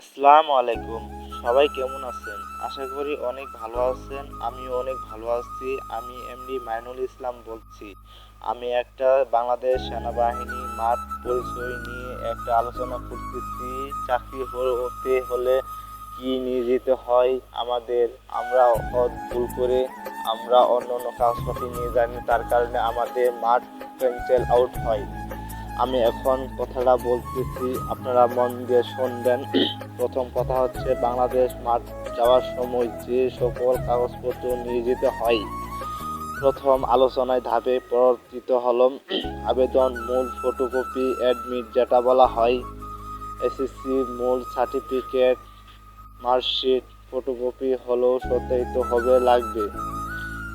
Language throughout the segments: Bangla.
আসসালামু আলাইকুম। সবাই কেমন আছেন? আশা করি অনেক ভালো আছেন, আমিও অনেক ভালো আছি। আমি এমডি মাইনুল ইসলাম বলছি। আমি একটা বাংলাদেশ সেনাবাহিনী মাঠ পরিচয় নিয়ে একটা আলোচনা করতেছি। চাকরি হতে হলে কি নিয়ে যেতে হয় আমাদের? আমরা হদ ভুল করে আমরা অন্য অন্য কাগজপত্র নিয়ে জানি তার কারণে আমাদের মাঠ ক্যান্সেল আউট হয়। আমি এখন কথাটা বলতেছি, আপনারা মন দিয়ে শুনবেন। প্রথম কথা হচ্ছে, বাংলাদেশ মাঠ যাওয়ার সময় যে সকল কাগজপত্র নিয়ে যেতে হয়, প্রথম আলোচনায় ধাপে প্রবর্তিত হল, আবেদন মূল ফটোকপি অ্যাডমিট যেটা বলা হয় এসএসসি মূল সার্টিফিকেট মার্কশিট ফটোকপি হলেও সত্যায়িত হবে, লাগবে।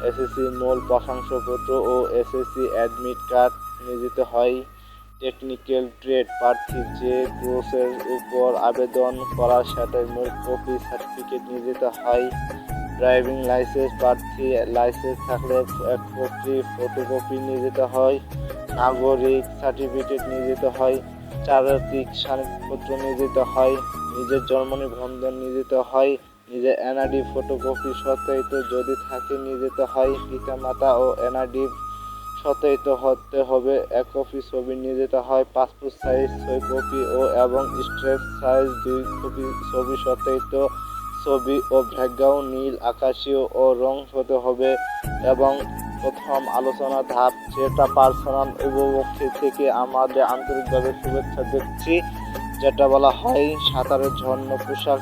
এসএসসি মূল প্রশংসাপত্র ও এসএসসি অ্যাডমিট কার্ড নিয়ে যেতে হয়। টেকনিক্যাল ট্রেড প্রার্থী যে কোর্সের উপর আবেদন করা সেটার মূল কপি সার্টিফিকেট নিয়ে যেতে হয়। ড্রাইভিং লাইসেন্স প্রার্থী লাইসেন্স থাকলে এক কপি ফটোকপি নিয়ে যেতে হয়। নাগরিক সার্টিফিকেট নিয়ে যেতে হয়। চারিত্রিক সানিপত্র নিয়ে যেতে হয়। নিজের জন্ম নিবন্ধন নিয়ে যেতে হয়। নিজের এনআরডি ফটোকপি সত্যায়িত যদি থাকে নিয়ে যেতে হয়। পিতামাতা ও এনআরডি সত্যায়িত হতে হবে। এক কপি ছবি নিয়ে যেতে হয়। পাসপোর্ট সাইজ ছয় কপি ও এবং স্ট্রেস সাইজ দুই কপি ছবি সত্যায়িত। ছবি ও ব্যাকগ্রাউন্ড নীল, আকাশীয় ও রং হতে হবে এবং প্রথম আলোচনা ধাপ যেটা পার্সোনাল উপভোক্তি থেকে আমাদের আন্তরিকভাবে শুভেচ্ছা দিচ্ছি। যেটা বলা হয় সাঁতারের জন্য পোশাক।